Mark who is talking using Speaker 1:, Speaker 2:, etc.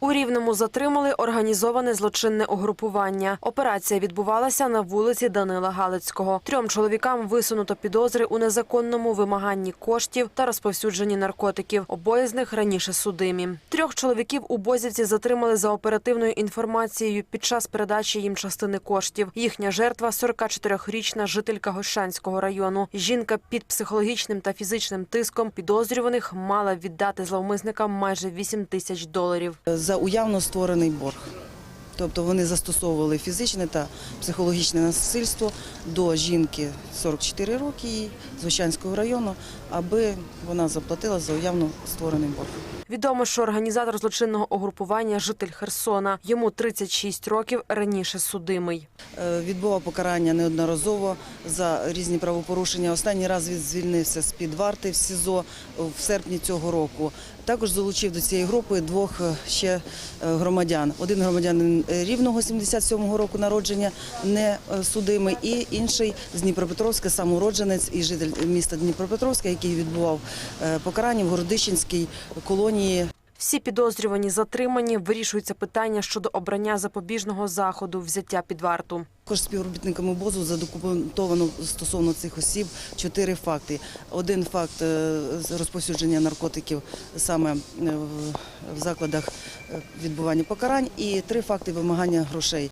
Speaker 1: У Рівному затримали організоване злочинне угрупування. Операція відбувалася на вулиці Данила Галицького. Трьом чоловікам висунуто підозри у незаконному вимаганні коштів та розповсюдженні наркотиків. Обоє з них раніше судимі. Трьох чоловіків у Бозівці затримали за оперативною інформацією під час передачі їм частини коштів. Їхня жертва – 44-річна жителька Гощанського району. Жінка під психологічним та фізичним тиском підозрюваних мала віддати зловмисникам майже 8 тисяч доларів.
Speaker 2: За уявно створений борг. Тобто вони застосовували фізичне та психологічне насильство до жінки 44 роки з Гущанського району, аби вона заплатила за уявно створений борг.
Speaker 1: Відомо, що організатор злочинного угрупування – житель Херсона. Йому 36 років, раніше судимий.
Speaker 2: Е, Відбував покарання неодноразово за різні правопорушення. Останній раз він звільнився з під варти в СІЗО в серпні цього року. Також залучив до цієї групи двох е, ще е, громадян. Один громадянин Рівного 77-го року народження, не судимий, і інший з Дніпропетровська, сам уродженець і житель міста Дніпропетровська, який відбував покарання в Городищенській колонії
Speaker 1: Всі підозрювані затримані. Вирішується питання щодо обрання запобіжного заходу, взяття під варту.
Speaker 2: Також співробітниками БОЗу задокументовано стосовно цих осіб чотири факти. Один факт е, розповсюдження наркотиків саме е, в- в закладах е, відбування покарань і три факти вимагання грошей.